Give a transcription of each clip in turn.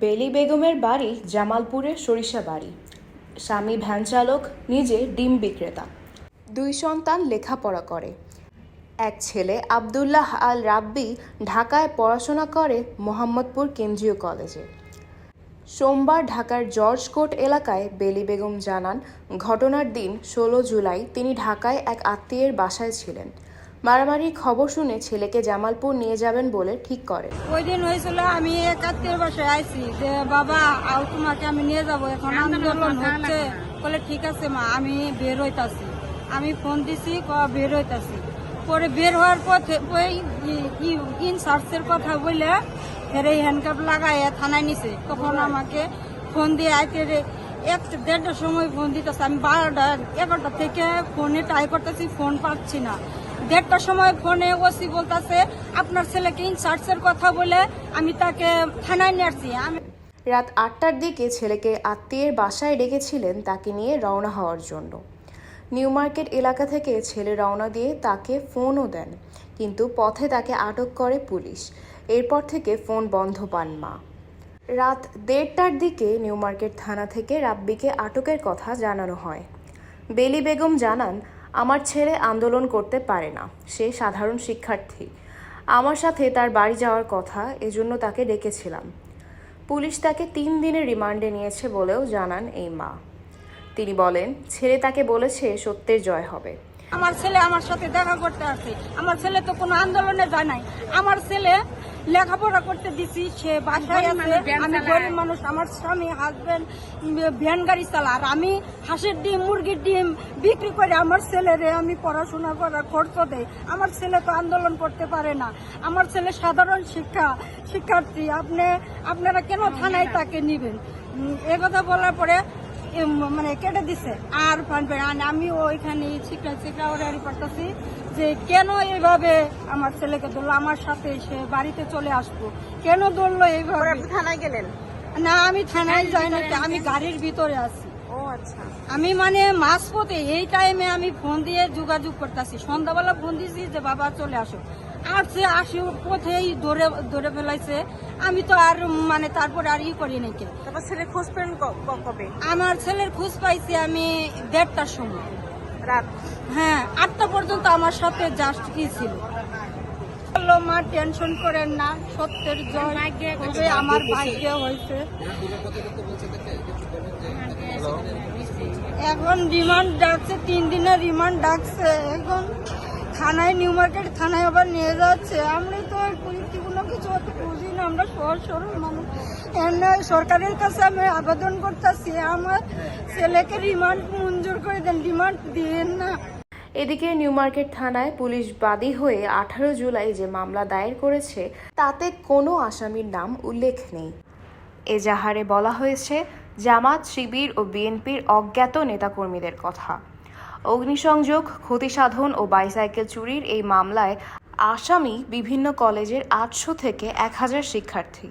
বেলি বেগমের বাড়ি জামালপুরের সরিষা বাড়ি। স্বামী ভ্যান চালক, নিজে ডিম বিক্রেতা। দুই সন্তান লেখাপড়া করে। এক ছেলে আবদুল্লাহ আল রাব্বি ঢাকায় পড়াশোনা করে মোহাম্মদপুর কেন্দ্রীয় কলেজে। সোমবার ঢাকার জর্জ কোর্ট এলাকায় বেলি বেগম জানান, ঘটনার দিন ষোলো জুলাই তিনি ঢাকায় এক আত্মীয়ের বাসায় ছিলেন। মারামারির খবর শুনে ছেলেকে জামালপুর নিয়ে যাবেন বলে ঠিক করে। ওই দিন হয়েছিল আমি একাত্তর বছর আইছি যে বাবা আর তোমাকে আমি নিয়ে যাব এখন আন্দোলন হচ্ছে বলে ঠিক আছে মা আমি বের হইতাছি। আমি ফোন দিছি ক বের হইতাছি। পরে বের হওয়ার পথে ওই ইন সার্চের কথা বলে ফের এই হ্যান্ডকাপ লাগায় থানায় নিছে। তখন আমাকে ফোন দিয়ে আইতে রে এক দেড়টার সময় ফোন দিতেছে। আমি বারোটা এগারোটা থেকে ফোনে ট্রাই করতেছি ফোন পাচ্ছি না। দেড়টার সময় ফোনে ওসি বলতেছে, আপনার ছেলেকে ইনসার্চের কথা বলে আমি তাকে থানায় নিয়ে আসছি। আমি রাত আটটার দিকে ছেলেকে আত্মীয়ের বাসায় ডেকেছিলেন তাকে নিয়ে রওনা হওয়ার জন্য। নিউ মার্কেট এলাকা থেকে ছেলে রওনা দিয়ে তাকে ফোনও দেন, কিন্তু পথে তাকে আটক করে পুলিশ। এরপর থেকে ফোন বন্ধ পান মা। রাত দেড়টার দিকে নিউ মার্কেট থানা থেকে রাব্বিকে আটকের কথা জানানো হয়। বেলি বেগম জানান আমার ছেলে আন্দোলন করতে পারে না। সে সাধারণ শিক্ষার্থী। আমার সাথে তার বাড়ি যাওয়ার কথা, এজন্য তাকে ডেকেছিলাম। পুলিশ তাকে তিন দিনের রিমান্ডে নিয়েছে বলেও জানান এই মা। তিনি বলেন, ছেলে তাকে বলেছে সত্যের জয় হবে। আমার ছেলে আমার সাথে দেখা করতে আসে। আমার ছেলে তো কোনো আন্দোলনে যায় নাই। আমার ছেলে লেখাপড়া করতে দিছি সে বাসায় আছে। আমি গরিব মানুষ আমার স্বামী হাজবেন্ড ভ্যান গাড়ি চালা আর আমি হাঁসের ডিম মুরগির ডিম বিক্রি করে আমার ছেলেরে আমি পড়াশোনা করার খরচ দেই। আমার ছেলে তো আন্দোলন করতে পারে না। আমার ছেলে সাধারণ শিক্ষা শিক্ষার্থী। আপনি আপনারা কেন থানায় তাকে নিবেন? এ কথা বলার পরে মানে কেটে দিছে। আর ফান পেয়ে আর আমি ওইখানে শিক্ষা শিক্ষা ওরারি করতেছি যে কেন এইভাবে আমার ছেলেকে ধরলো? আমার সাথে এসে বাড়িতে চলে আসব কেন ধরলো এইভাবে? থানায় গেলেন? না আমি থানায় যাই না আমি গাড়ির ভিতরে আছি। ও আচ্ছা। আমি মানে মাঝপথে এই টাইমে আমি ফোন দিয়ে যোগাযোগ করতেছি। সন্ধ্যাবেলা ফোন দিয়েছি যে বাবা চলে আসো। আর সে আসে পথেই ধরে ধরে ফেলাইছে। আমি তো আর মানে তারপরে আর ই করি নাকি তারপর ছেলে খোঁজ পেলেন কবে? আমার ছেলের খোঁজ পাইছি আমি দেড়টার সময়। রাত? হ্যাঁ আটটা পর্যন্ত আমার সাথে জাস্ট কি ছিল। বলল, মা টেনশন করেন না সত্যের জয় হবে আমার ভাগ্য হয়েছে? এখন রিমান্ড ডাকছে তিন দিনের রিমান্ড ডাকছে এখন থানায়, নিউ মার্কেট থানায় আবার নিয়ে যাচ্ছে। আমরা তো আর কোনো কিছু অত বুঝি না। আমরা সহজ সরল মানুষ। সরকারের কাছে আমি আবেদন করতেছি। আমার ছেলেকে রিমান্ড মঞ্জুর করে দেন। রিমান্ড দিয়েন না। এদিকে নিউ মার্কেট থানায় পুলিশ বাদী হয়ে আঠারো জুলাই যে মামলা দায়ের করেছে, তাতে কোনো আসামির নাম উল্লেখ নেই। এজাহারে বলা হয়েছে, জামাত, শিবির ও বিএনপির অজ্ঞাত নেতাকর্মীদের কথা। অগ্নিসংযোগ, ক্ষতিসাধন ও বাইসাইকেল চুরির এই মামলায় আসামি বিভিন্ন কলেজের আটশো থেকে এক হাজার শিক্ষার্থী।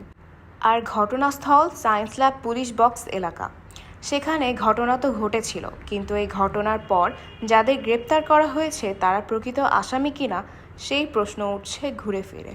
আর ঘটনাস্থল সায়েন্স ল্যাব পুলিশ বক্স এলাকা। সেখানে ঘটনা তো ঘটেছিল, কিন্তু এই ঘটনার পর যাদের গ্রেপ্তার করা হয়েছে, তারা প্রকৃত আসামি কিনা, সেই প্রশ্ন উঠছে ঘুরে ফিরে।